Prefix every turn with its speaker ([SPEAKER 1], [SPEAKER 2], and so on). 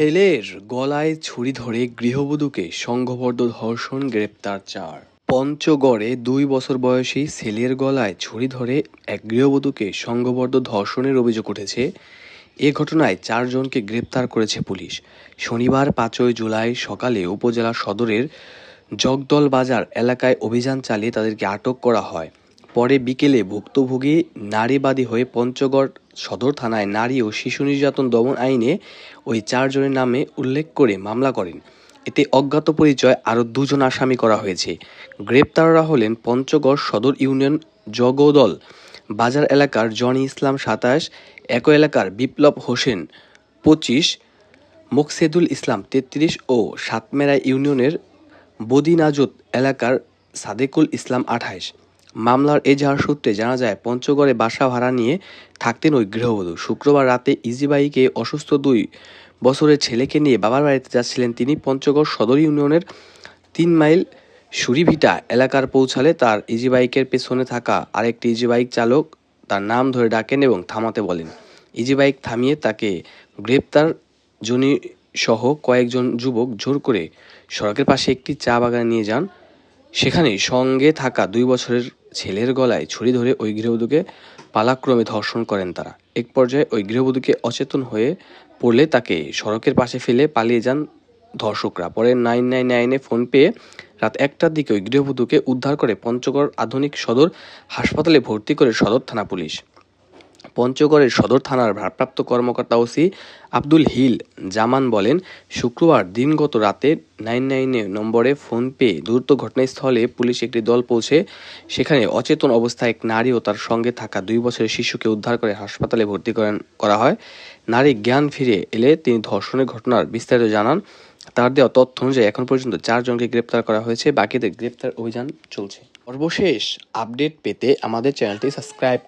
[SPEAKER 1] ছেলের গলায় ছুরি ধরে গৃহবধূকে সংঘবদ্ধ ধর্ষণ গ্রেপ্তার চার। পঞ্চগড়ে দুই বছর বয়সী ছেলের গলায় ছুরি ধরে এক গৃহবধূকে সংঘবদ্ধ ধর্ষণের অভিযোগ উঠেছে। এ ঘটনায় চারজনকে গ্রেপ্তার করেছে পুলিশ। শনিবার পাঁচই জুলাই সকালে উপজেলা সদরের জগদল বাজার এলাকায় অভিযান চালিয়ে তাদেরকে আটক করা হয়। পরে বিকেলে ভুক্তভোগী নারীবাদী হয়ে পঞ্চগড় সদর থানায় নারী ও শিশু নির্যাতন দমন আইনে ওই চারজনের নামে উল্লেখ করে মামলা করেন। এতে অজ্ঞাত পরিচয় আরও দুজন আসামি করা হয়েছে। গ্রেপ্তাররা হলেন পঞ্চগড় সদর ইউনিয়ন জগদল, বাজার এলাকার জনি ইসলাম সাতাশ, একই এলাকার বিপ্লব হোসেন পঁচিশ, মোকসেদুল ইসলাম তেত্রিশ ও সাতমেরা ইউনিয়নের বদিনাজত এলাকার সাদেকুল ইসলাম আঠাইশ মামলার এজাহার সূত্রে জানা যায়, পঞ্চগড়ে বাসা ভাড়া নিয়ে থাকতেন ওই গৃহবধূ। শুক্রবার রাতে ইজিবাইকে অসুস্থ দুই বছরের ছেলেকে নিয়ে বাবার বাড়িতে যাচ্ছিলেন তিনি। পঞ্চগড় সদর ইউনিয়নের তিন মাইল সুরিভিটা এলাকার পৌঁছালে তার ইজিবাইকের পেছনে থাকা আরেকটি ইজিবাইক চালক তার নাম ধরে ডাকেন এবং থামাতে বলেন। ইজিবাইক থামিয়ে তাকে গ্রেপ্তার জনি সহ কয়েকজন যুবক জোর করে সড়কের পাশে একটি চা বাগানে নিয়ে যান। সেখানে সঙ্গে থাকা দুই বছরের ছেলের গলায় ছুরি ধরে ওই গৃহবধূকে পালাক্রমে ধর্ষণ করেন তারা। এক পর্যায়ে ওই গৃহবধূকে অচেতন হয়ে পড়লে তাকে সড়কের পাশে ফেলে পালিয়ে যান ধর্ষকরা। পরে নাইন নাইন নাইনে ফোন পেয়ে রাত একটার দিকে ওই গৃহবধূকে উদ্ধার করে পঞ্চগড় আধুনিক সদর হাসপাতালে ভর্তি করে সদর থানা পুলিশ। পঞ্চগড়ের সদর থানার ভারপ্রাপ্ত কর্মকর্তা ওসি আব্দুল হিল জামান বলেন, শুক্রবার দিনগত রাতে নাইন নাইনে নম্বরে ফোন পেয়ে দ্রুত ঘটনাস্থলে পুলিশ একটি দল পৌঁছে, সেখানে অচেতন অবস্থায় এক নারী ও তার সঙ্গে থাকা দুই বছরের শিশুকে উদ্ধার করে হাসপাতালে ভর্তি করেন, করা হয়। নারী জ্ঞান ফিরে এলে তিনি ধর্ষণের ঘটনার বিস্তারিত জানান। তার দেওয়া তথ্য অনুযায়ী এখন পর্যন্ত চারজনকে গ্রেপ্তার করা হয়েছে, বাকিদের গ্রেপ্তার অভিযান চলছে। সর্বশেষ আপডেট পেতে আমাদের চ্যানেলটি সাবস্ক্রাইব